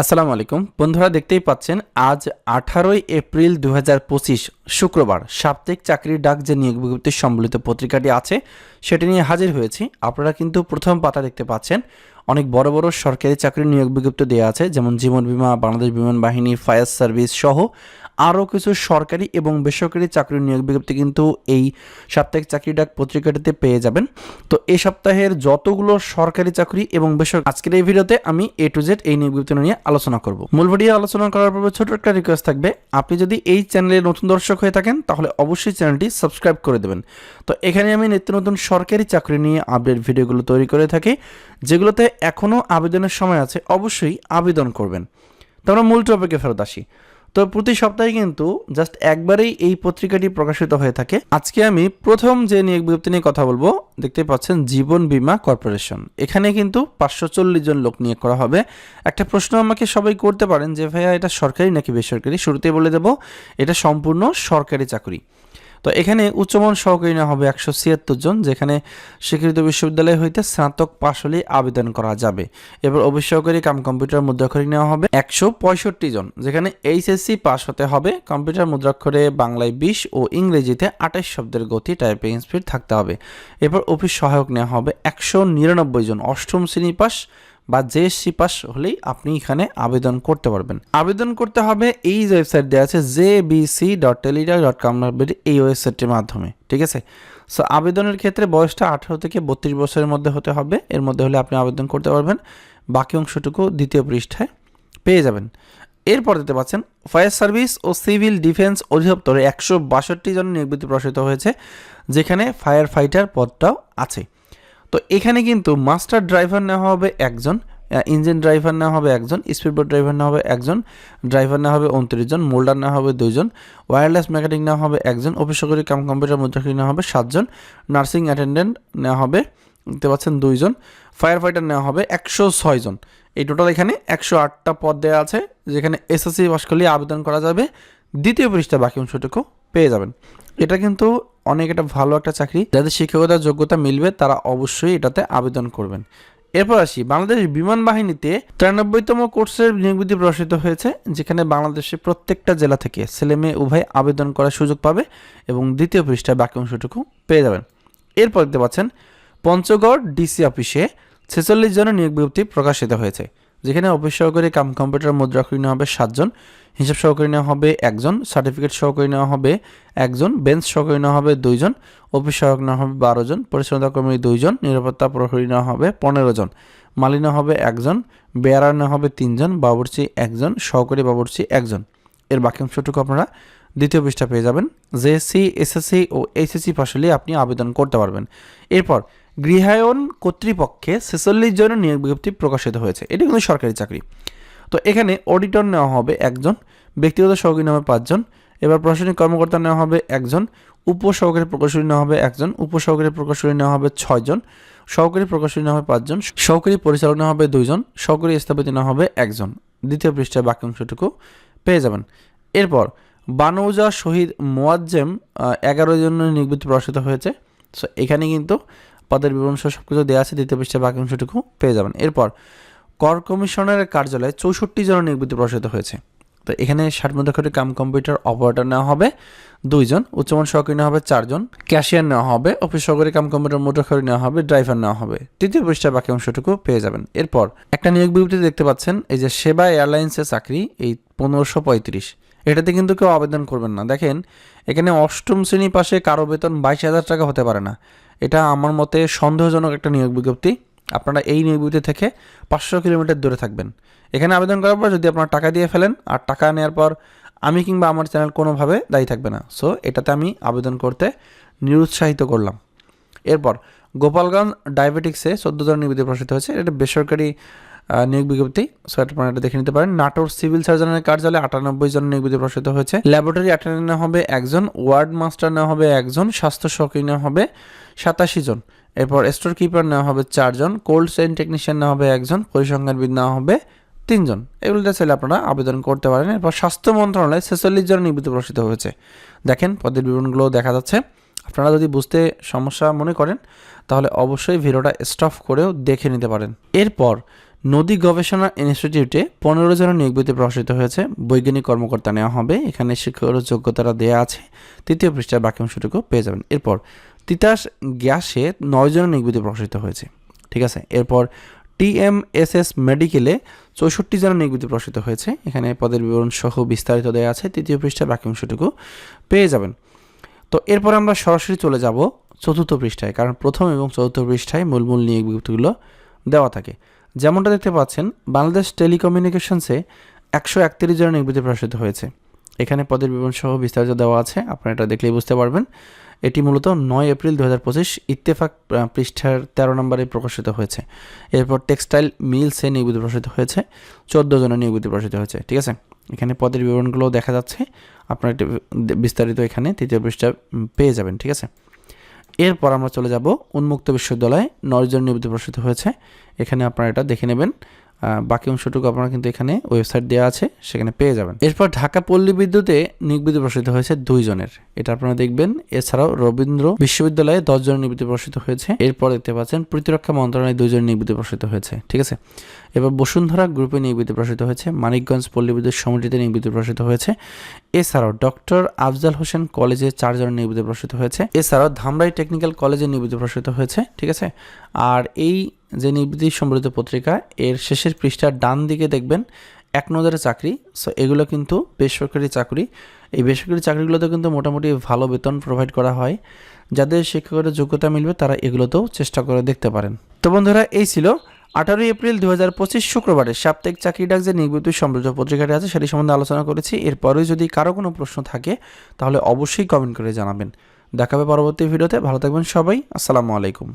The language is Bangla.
আসসালামু আলাইকুম। বন্ধুরা দেখতেই পাচ্ছেন, আজ আঠারোই এপ্রিল দুই হাজার পঁচিশ, শুক্রবার। সাপ্তাহিক চাকরির ডাক যে নিয়োগ বিজ্ঞপ্তি সম্বলিত পত্রিকাটি আছে, সেটি নিয়ে হাজির হয়েছি। আপনারা কিন্তু প্রথম পাতা দেখতে পাচ্ছেন। অনেক বড় বড় সরকারি চাকরির নিয়োগ বিজ্ঞপ্তি দেওয়া আছে, যেমন জীবন বিমা, বাংলাদেশ বিমান বাহিনী, ফায়ার সার্ভিস সহ আরও কিছু সরকারি এবং বেসরকারি চাকরির নিয়োগ বিজ্ঞপ্তি কিন্তু এই সাপ্তাহিক চাকরি ডাক পত্রিকাটিতে পেয়ে যাবেন। তো এই সপ্তাহের যতগুলো সরকারি চাকরি এবং বেসরকারি আজকের এই ভিডিওতে আমি এ টু জেড এই নিয়োগ বিজ্ঞপ্তি নিয়ে আলোচনা করব। মূল ভিডিও আলোচনা করার পূর্বে ছোট একটা রিকোয়েস্ট থাকবে। আপনি যদি এই চ্যানেলে নতুন দর্শক হয়ে থাকেন, তাহলে অবশ্যই চ্যানেলটি সাবস্ক্রাইব করে দেবেন। তো এখানে আমি নিত্য নতুন সরকারি চাকরি নিয়ে আপডেট ভিডিওগুলো তৈরি করে থাকি, যেগুলোতে এখনও আবেদনের সময় আছে, অবশ্যই আবেদন করবেন। তো আমরা মূল টপিকে ফেরত আসি। তো প্রতি সপ্তাহে কিন্তু জাস্ট একবারেই এই পত্রিকাটি প্রকাশিত হয়ে থাকে। আজকে আমি প্রথম যে নিয়োগ বিজ্ঞপ্তি নিয়ে কথা বলব দেখতে পাচ্ছেন জীবন বীমা কর্পোরেশন। এখানে কিন্তু পাঁচশো চল্লিশ জন লোক নিয়োগ করা হবে। একটা প্রশ্ন আমাকে সবাই করতে পারেন যে, ভাইয়া, এটা সরকারি নাকি বেসরকারি? শুরুতেই বলে দেব, এটা সম্পূর্ণ সরকারি চাকরি। তো এখানে উচ্চমান সহকারী নেওয়া হবে একশো ছিয়াত্তর জন, যেখানে স্বীকৃত বিশ্ববিদ্যালয় হইতে স্নাতক পাশ হলে আবেদন করা যাবে। এবার অভিসহকারী কাম কম্পিউটার মুদ্রাক্ষরে নেওয়া হবে একশো পঁয়ষট্টি জন, যেখানে এইচএসসি পাস হতে হবে কম্পিউটার মুদ্রাক্ষরে বাংলায় বিশ ও ইংরেজিতে আঠাশ শব্দের গতি, টাইপিং স্পিড থাকতে হবে। এবার অফিস সহায়ক নেওয়া হবে একশো নিরানব্বই জন, অষ্টম শ্রেণি পাস বা জেএসসি পাস হলেই আপনি এখানে আবেদন করতে পারবেন। আবেদন করতে হবে এই ওয়েবসাইট দেওয়া আছে J BC dot teletalk dot com এই ওয়েবসাইটের মাধ্যমে, ঠিক আছে? সো আবেদনের ক্ষেত্রে বয়সটা আঠারো থেকে বত্রিশ বছরের মধ্যে হতে হবে। এর মধ্যে হলে আপনি আবেদন করতে পারবেন। বাকি অংশটুকু দ্বিতীয় পৃষ্ঠায় পেয়ে যাবেন। এরপর দিতে পাচ্ছেন, ফায়ার সার্ভিস ও সিভিল ডিফেন্স অধিদপ্তরে একশো বাষট্টি জন নিয়োগ প্রসারিত হয়েছে, যেখানে ফায়ার ফাইটার পদটাও আছে। তো এখানে কিন্তু মাস্টার ড্রাইভার নেওয়া হবে একজন ইঞ্জিন ড্রাইভার নেওয়া হবে একজন স্পিডবোট ড্রাইভার নেওয়া হবে একজন ড্রাইভার নেওয়া হবে উনত্রিশ জন মোল্ডার নেওয়া হবে দুইজন ওয়্যারলেস মেকানিক নেওয়া হবে একজন অফিস সহকারী কাম কম্পিউটার মুদ্রাক্ষী নেওয়া হবে সাতজন নার্সিং অ্যাটেন্ডেন্ট নেওয়া হবে, দেখতে পাচ্ছেন দুইজন ফায়ার ফাইটার নেওয়া হবে একশো ছয়জন এই টোটাল এখানে একশো আটটা পদ দেওয়া আছে, যেখানে এসএসসি পাস করলে আবেদন করা যাবে, দ্বিতীয় পৃষ্ঠা বাকি অংশটুকু পেয়ে যাবেন। এটা কিন্তু অনেক একটা ভালো একটা চাকরি। যাদের শিক্ষকতার যোগ্যতা মিলবে, তারা অবশ্যই এটাতে আবেদন করবেন। এরপর আসি, বাংলাদেশ বিমান বাহিনীতে তিরানব্বইতম কোর্সের নিয়োগ বিধি প্রকাশিত হয়েছে, যেখানে বাংলাদেশের প্রত্যেকটা জেলা থেকে ছেলে মেয়ে উভয় আবেদন করার সুযোগ পাবে এবং দ্বিতীয় পৃষ্ঠায় বাকি অংশটুকু পেয়ে যাবেন। এরপর দেখতে পাচ্ছেন, পঞ্চগড় ডিসি অফিসে ছেচল্লিশ জনের নিয়োগ বিজ্ঞপ্তি প্রকাশিত হয়েছে। যেখানে অফিস সহকারী কাম কম্পিউটার মুদ্রাক্ষরী নেওয়া হবে সাতজন, হিসাব সহকারী নেওয়া হবে একজন, সার্টিফিকেট সহকারী নেওয়া হবে একজন, বেঞ্চ সহকারী নেওয়া হবে দুইজন, অফিস সহায়ক নেওয়া হবে বারো জন পরিচ্ছন্নতা কর্মী দুইজন, নিরাপত্তা প্রহরী নেওয়া হবে পনেরো জন মালি হবে একজন, বেয়ারার নেওয়া হবে তিনজন, বাবুর্চি একজন, সহকারী বাবুর্চি একজন। এর বাকি অংশটুকু আপনারা দ্বিতীয় পৃষ্ঠা পেয়ে যাবেন। জেএসসি এসএসসি ও এইচএসসি পাশলে আপনি আবেদন করতে পারবেন। এরপর গৃহায়ন কর্তৃপক্ষে ছেচল্লিশ জনের নিয়োগ বিজ্ঞপ্তি প্রকাশিত হয়েছে। এটি কিন্তু সরকারি চাকরি। তো এখানে অডিটর নেওয়া হবে একজন, ব্যক্তিগত সহকারী নামে পাঁচজন, এবার প্রশাসনিক কর্মকর্তা নেওয়া হবে একজন, উপসহকারী প্রকৌশলী নেওয়া হবে একজন, উপসহকারী প্রকৌশলী নেওয়া হবে ছয়জন, সহকারী প্রকৌশলী নেওয়া হবে পাঁচজন, সহকারী পরিচালক নেওয়া হবে দুইজন, সহকারী স্থপতি নেওয়া হবে একজন। দ্বিতীয় পৃষ্ঠায় বাকি অংশটুকু পেয়ে যাবেন। এরপর বানৌজা শহীদ মোয়াজ্জেম এগারো জনের নিয়োগ প্রকাশিত হয়েছে। সো এখানে কিন্তু পদের বিবরণ সহ সব কিছু দেওয়া আছে, দ্বিতীয় পৃষ্ঠায় বাকি অংশটুকু পেয়ে যাবেন। এরপর, কর কমিশনারের কার্যালয়ে চৌষট্টি জনের নিয়োগ প্রসারিত হয়েছে। তো এখানে ষাট মুদ্রাক্ষরে কাম কম্পিউটার অপারেটর নেওয়া হবে দুইজন উচ্চমান সহকারী নেওয়া হবে চারজন ক্যাশিয়ার নেওয়া হবে, অফিস সহকারী কাম কম্পিউটার মুদ্রাক্ষরী নেওয়া হবে, ড্রাইভার নেওয়া হবে। তৃতীয় পৃষ্ঠার বাকি অংশটুকু পেয়ে যাবেন। এরপর, একটা নিয়োগ বিবৃতি দেখতে পাচ্ছেন, এই যে সেবা এয়ারলাইন্সের চাকরি, এই পনেরোশো পঁয়ত্রিশ। এটাতে কিন্তু কেউ আবেদন করবেন না। দেখেন, এখানে অষ্টম শ্রেণি পাশে কারও বেতন বাইশ হাজার টাকা হতে পারে না। এটা আমার মতে সন্দেহজনক একটা নিয়োগ বিজ্ঞপ্তি। আপনারা এই নিয়োগ বিজ্ঞপ্তি থেকে পাঁচশো কিলোমিটার দূরে থাকবেন। এখানে আবেদন করার পর যদি আপনারা টাকা দিয়ে ফেলেন আর টাকা নেওয়ার পর আমি কিংবা আমার চ্যানেল কোনোভাবে দায়ী থাকবে না। সো, এটাতে আমি আবেদন করতে নিরুৎসাহিত করলাম। এরপর, গোপালগঞ্জ ডায়াবেটিক্সে চোদ্দ জন নিয়োগ প্রসারিত হয়েছে। এটা বেসরকারি নিয়োগ বিজ্ঞপ্তি সো আপনারা এটা দেখে নিতে পারেন। নাটোর সিভিল সার্জনের কার্যালয়ে আটানব্বই জন নিয়োগ বিজ্ঞপ্তি প্রকাশিত হয়েছে। ল্যাবরেটরি অ্যাটেন্ডেন্ট নেওয়া হবে একজন, ওয়ার্ড মাস্টার নেওয়া হবে একজন, স্বাস্থ্য সহকারী নেওয়া হবে সাতাশি জন। এরপর স্টোর কিপার নেওয়া হবে চারজন কোল্ড চেইন টেকনিশিয়ান নেওয়া হবে একজন, পরিসংখ্যানবিদ নেওয়া হবে তিনজন এগুলোতে চাইলে আপনারা আবেদন করতে পারেন। এরপর স্বাস্থ্য মন্ত্রণালয়ে ছেচল্লিশ জন নিবৃত্তি প্রকাশিত হয়েছে। দেখেন, পদের বিবরণগুলো দেখা যাচ্ছে। আপনারা যদি বুঝতে সমস্যা মনে করেন, তাহলে অবশ্যই ভিডিওটা স্টপ করেও দেখে নিতে পারেন। এরপর নদী গবেষণা ইনস্টিটিউটে পনেরো জন নিয়োগ বিজ্ঞপ্তি প্রকাশিত হয়েছে। বৈজ্ঞানিক কর্মকর্তা নেওয়া হবে। এখানে শিক্ষাগত যোগ্যতাটা দেওয়া আছে। তৃতীয় পৃষ্ঠার বাকি অংশটুকু পেয়ে যাবেন। এরপর তিতাস গ্যাসে নয় জন নিয়োগ বিজ্ঞপ্তি প্রকাশিত হয়েছে। ঠিক আছে? এরপর টিএমএসএস মেডিকেলে চৌষট্টি জন নিয়োগ বিজ্ঞপ্তি প্রকাশিত হয়েছে। এখানে পদের বিবরণ সহ বিস্তারিত দেওয়া আছে। তৃতীয় পৃষ্ঠার বাকি অংশটুকু পেয়ে যাবেন। তো এরপর আমরা সরাসরি চলে যাব চতুর্থ পৃষ্ঠায়। কারণ প্রথম এবং চতুর্থ পৃষ্ঠায় মূল মূল নিয়োগ বিজ্ঞপ্তিগুলো দেওয়া থাকে। যেমনটা দেখতে পাচ্ছেন, বাংলাদেশ টেলিকমিউনিকেশনসে একশো একত্রিশ জনের বিজ্ঞপ্তি প্রকাশিত হয়েছে। এখানে পদের বিবরণ সহ বিস্তারিত দেওয়া আছে, আপনারা এটা দেখলেই বুঝতে পারবেন। এটি মূলত নয় এপ্রিল দু হাজার পঁচিশ ইত্তেফাক পৃষ্ঠার তেরো নম্বরে প্রকাশিত হয়েছে। এরপর টেক্সটাইল মিলসে নিয়োগিত প্রকাশিত হয়েছে, চোদ্দ জনের নিয়োগিত প্রকাশিত হয়েছে, ঠিক আছে? এখানে পদের বিবরণগুলো দেখা যাচ্ছে, আপনারা বিস্তারিত এখানে তৃতীয় পৃষ্ঠা পেয়ে যাবেন, ঠিক আছে? এরপর আমরা চলে যাব উন্মুক্ত বিশ্ববিদ্যালয়ে। নয়জন নিয়োগিত প্রকাশিত হয়েছে। এখানে আপনারা এটা দেখে নেবেন। বাকি অংশটুকু আপনারা কিন্তু এখানে ওয়েবসাইট দেওয়া আছে, সেখানে পেয়ে যাবেন। এরপর ঢাকা পল্লী বিদ্যুতে নিয়োগবিদ্যুৎ প্রকাশিত হয়েছে দুইজনের। এটা আপনারা দেখবেন। এছাড়াও রবীন্দ্র বিশ্ববিদ্যালয়ে দশজনের নিয়োগবিদ্যুৎ প্রকাশিত হয়েছে। এরপর দেখতে পাচ্ছেন প্রতিরক্ষা মন্ত্রণালয়ে দুইজন নিয়োগবিদ্যুৎ প্রকাশিত হয়েছে। ঠিক আছে? এবার বসুন্ধরা গ্রুপে নিয়োগবিদ্যুৎ প্রকাশিত হয়েছে। মানিকগঞ্জ পল্লী বিদ্যুৎ সমিতিতে নিয়োগবিদ্যুৎ প্রসারিত হয়েছে। এছাড়াও ডক্টর আফজাল হোসেন কলেজে চারজনের নিয়োগবিদ্যুৎ প্রকাশিত হয়েছে। এছাড়াও ধামরাই টেকনিক্যাল কলেজে নিয়োগবিদ্যুৎ প্রকাশিত হয়েছে, ঠিক আছে? আর এই যে নিবৃত্তি সম্বলিত পত্রিকা, এর শেষের পৃষ্ঠার ডান দিকে দেখবেন, এক নজরে চাকরি। সো এগুলো কিন্তু বেসরকারি চাকরি। এই বেসরকারি চাকরিগুলোতে কিন্তু মোটামুটি ভালো বেতন প্রোভাইড করা হয়। যাদের শিক্ষকের যোগ্যতা মিলবে, তারা এগুলোতেও চেষ্টা করে দেখতে পারেন। তো বন্ধুরা, এই ছিল আঠারোই এপ্রিল দু হাজার পঁচিশ শুক্রবারে সাপ্তাহিক চাকরি ডাক যে নিবৃত্তি সম্প্রচ পত্রিকাটি আছে, সেটি সম্বন্ধে আলোচনা করেছি। এরপরেও যদি কারও কোনো প্রশ্ন থাকে, তাহলে অবশ্যই কমেন্ট করে জানাবেন। দেখাবে পরবর্তী ভিডিওতে। ভালো থাকবেন সবাই। আসসালামু আলাইকুম।